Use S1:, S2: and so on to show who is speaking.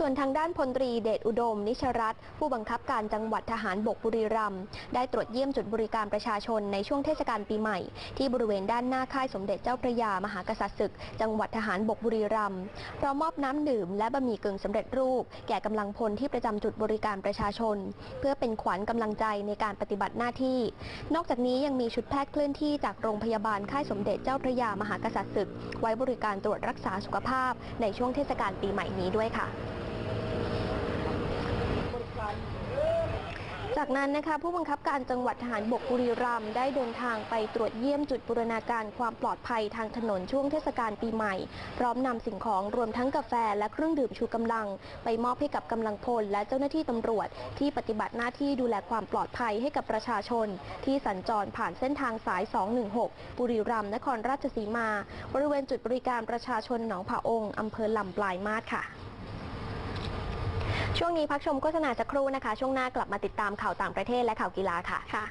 S1: ส่วนทางด้านพลตรีเดชอุดม นิชรัตน์ผู้บังคับการจังหวัดทหารบกบุรีรัมย์ได้ตรวจเยี่ยมจุดบริการประชาชนในช่วงเทศกาลปีใหม่ ที่บริเวณด้านหน้าค่ายสมเด็จเจ้าพระยามหากษัตริย์ศึก จังหวัดทหารบกบุรีรัมย์พร้อมมอบน้ำดื่มและบะหมี่กึ่งสำเร็จรูป แก่กำลังพลที่ประจำจุดบริการประชาชน เพื่อเป็นขวัญกำลังใจในการปฏิบัติหน้าที่ นอกจากนี้ยังมีชุดแพทย์เคลื่อนที่จากโรงพยาบาลค่ายสมเด็จเจ้าพระยามหากษัตริย์ศึก ไว้บริการตรวจรักษาสุขภาพในช่วงเทศกาลปีใหม่นี้ด้วยค่ะ จากนั้นนะคะ ผู้บังคับการจังหวัดทหารบกบุรีรัมย์ได้เดินทางไปตรวจเยี่ยมจุดบูรณาการความปลอดภัยทางถนนช่วงเทศกาลปีใหม่ พร้อมนำสิ่งของรวมทั้งกาแฟและเครื่องดื่มชูกำลัง ไปมอบให้กับกำลังพล และเจ้าหน้าที่ตำรวจ ที่ปฏิบัติหน้าที่ดูแลความปลอดภัยให้กับประชาชน ที่สัญจรผ่านเส้นทางสาย 216 บุรีรัมย์นครราชสีมา บริเวณจุดบริการประชาชนหนองผาองค์อำเภอลำปลายมาศค่ะ ช่วงนี้พักชมโฆษณาสักครู่นะคะ ช่วงหน้ากลับมาติดตามข่าวต่างประเทศและข่าวกีฬาค่ะ
S2: ค่ะ